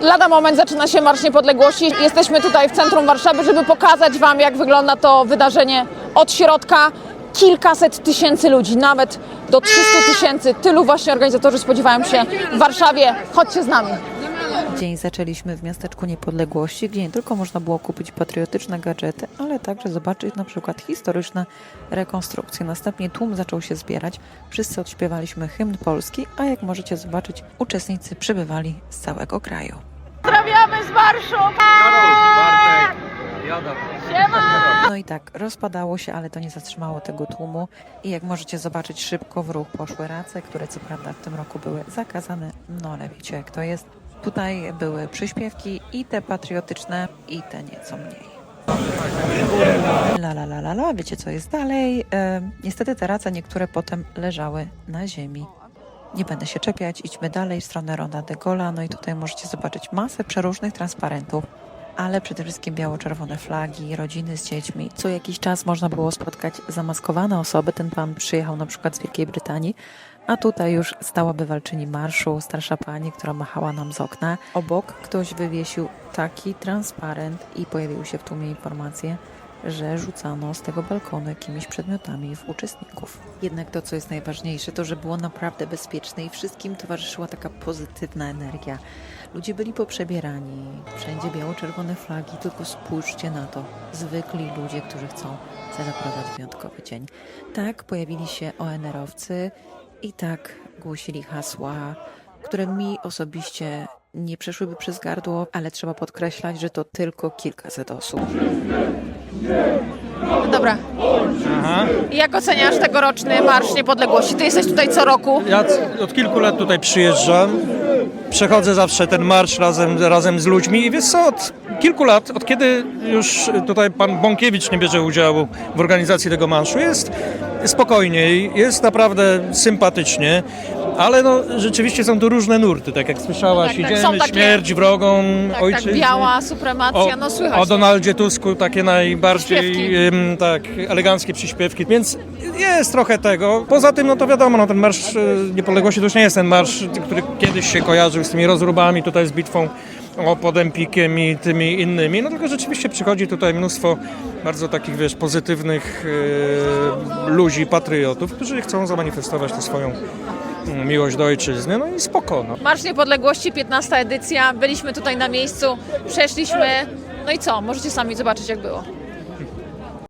Lada moment zaczyna się Marsz Niepodległości. Jesteśmy tutaj w centrum Warszawy, żeby pokazać Wam, jak wygląda to wydarzenie od środka. Kilkaset tysięcy ludzi, nawet do 300 tysięcy. Tylu właśnie organizatorzy spodziewają się w Warszawie. Chodźcie z nami. Dzień zaczęliśmy w miasteczku Niepodległości, gdzie nie tylko można było kupić patriotyczne gadżety, ale także zobaczyć na przykład historyczne rekonstrukcje. Następnie tłum zaczął się zbierać, wszyscy odśpiewaliśmy hymn polski, a jak możecie zobaczyć, uczestnicy przybywali z całego kraju. Pozdrawiamy z marszu! No i tak, rozpadało się, ale to nie zatrzymało tego tłumu i jak możecie zobaczyć, szybko w ruch poszły race, które co prawda w tym roku były zakazane, no ale wiecie jak to jest. Tutaj były przyśpiewki i te patriotyczne, i te nieco mniej. La la la la la, wiecie co jest dalej? E, niestety te race niektóre potem leżały na ziemi. Nie będę się czepiać, idźmy dalej w stronę Ronda de Gola. No i tutaj możecie zobaczyć masę przeróżnych transparentów, ale przede wszystkim biało-czerwone flagi, rodziny z dziećmi. Co jakiś czas można było spotkać zamaskowane osoby. Ten pan przyjechał na przykład z Wielkiej Brytanii, a tutaj już stała bywalczyni marszu, starsza pani, która machała nam z okna. Obok ktoś wywiesił taki transparent i pojawiły się w tłumie informacje, że rzucano z tego balkonu jakimiś przedmiotami w uczestników. Jednak to, co jest najważniejsze, to, że było naprawdę bezpieczne i wszystkim towarzyszyła taka pozytywna energia. Ludzie byli poprzebierani, wszędzie biało-czerwone flagi, tylko spójrzcie na to. Zwykli ludzie, którzy chcą celebrować wyjątkowy dzień. Tak, pojawili się ONR-owcy i tak głosili hasła, które mi osobiście nie przeszłyby przez gardło, ale trzeba podkreślać, że to tylko kilkaset osób. Dobra. Jak oceniasz tegoroczny Marsz Niepodległości? Ty jesteś tutaj co roku. Ja od kilku lat tutaj przyjeżdżam. Przechodzę zawsze ten marsz razem, razem z ludźmi i wiesz co, od kilku lat, od kiedy już tutaj pan Bąkiewicz nie bierze udziału w organizacji tego marszu, jest spokojniej, jest naprawdę sympatycznie, ale no, rzeczywiście są tu różne nurty, tak jak słyszałaś, Tak, tak, idziemy są takie- śmierć wrogom Tak, ojczyzny. tak, biała supremacja, no słychać. o. Donaldzie Tusku takie najbardziej em, tak, eleganckie przyśpiewki, więc jest trochę tego. Poza tym, no to wiadomo, no ten Marsz e, Niepodległości to już nie jest ten marsz, który kiedyś się kojarzył z tymi rozróbami tutaj z bitwą o pod Empikiem i tymi innymi, no tylko rzeczywiście przychodzi tutaj mnóstwo bardzo takich, wiesz, pozytywnych e, ludzi, patriotów, którzy chcą zamanifestować tę swoją mm, miłość do ojczyzny, no i spoko, no. Marsz Niepodległości, 15 edycja. Byliśmy tutaj na miejscu, przeszliśmy. No i co? Możecie sami zobaczyć, jak było.